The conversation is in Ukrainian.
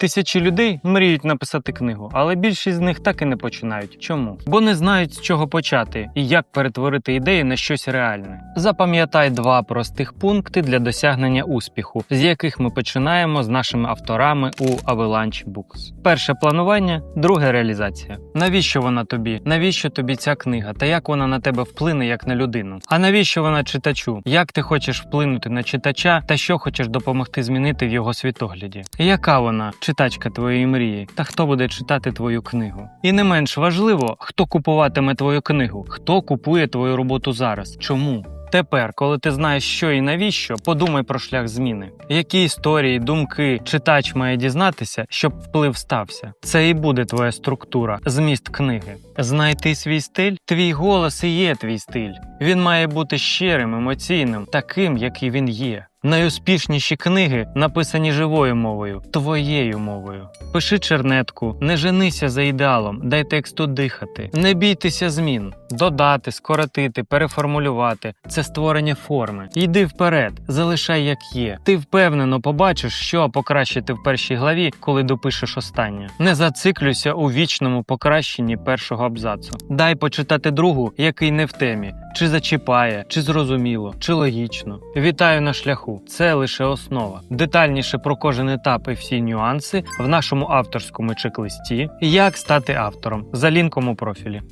Тисячі людей мріють написати книгу, але більшість з них так і не починають. Чому? Бо не знають, з чого почати і як перетворити ідеї на щось реальне. Запам'ятай два простих пункти для досягнення успіху, з яких ми починаємо з нашими авторами у Avalanche Books. Перше планування, друге реалізація. Навіщо вона тобі? Навіщо тобі ця книга? Та як вона на тебе вплине як на людину? А навіщо вона читачу? Як ти хочеш вплинути на читача та що хочеш допомогти змінити в його світогляді? Яка вона, читачка твоєї мрії? Та хто буде читати твою книгу? І не менш важливо, хто купуватиме твою книгу, хто купує твою роботу зараз? Чому? Тепер, коли ти знаєш, що і навіщо, подумай про шлях зміни. Які історії, думки читач має дізнатися, щоб вплив стався. Це і буде твоя структура, зміст книги. Знайти свій стиль, твій голос і є твій стиль. Він має бути щирим, емоційним, таким, який він є. Найуспішніші книги написані живою мовою, твоєю мовою. Пиши чернетку, не женися за ідеалом, дай тексту дихати. Не бійтеся змін, додати, скоротити, переформулювати це створення форми. Йди вперед, залишай як є. Ти впевнено побачиш, що покращити в першій главі, коли допишеш останнє. Не зациклюйся у вічному покращенні першого абзацу. Дай почитати другу, який не в темі, чи зачіпає, чи зрозуміло, чи логічно. Вітаю на шляху. Це лише основа. Детальніше про кожен етап і всі нюанси в нашому авторському чек-листі Як стати автором за лінком у профілі.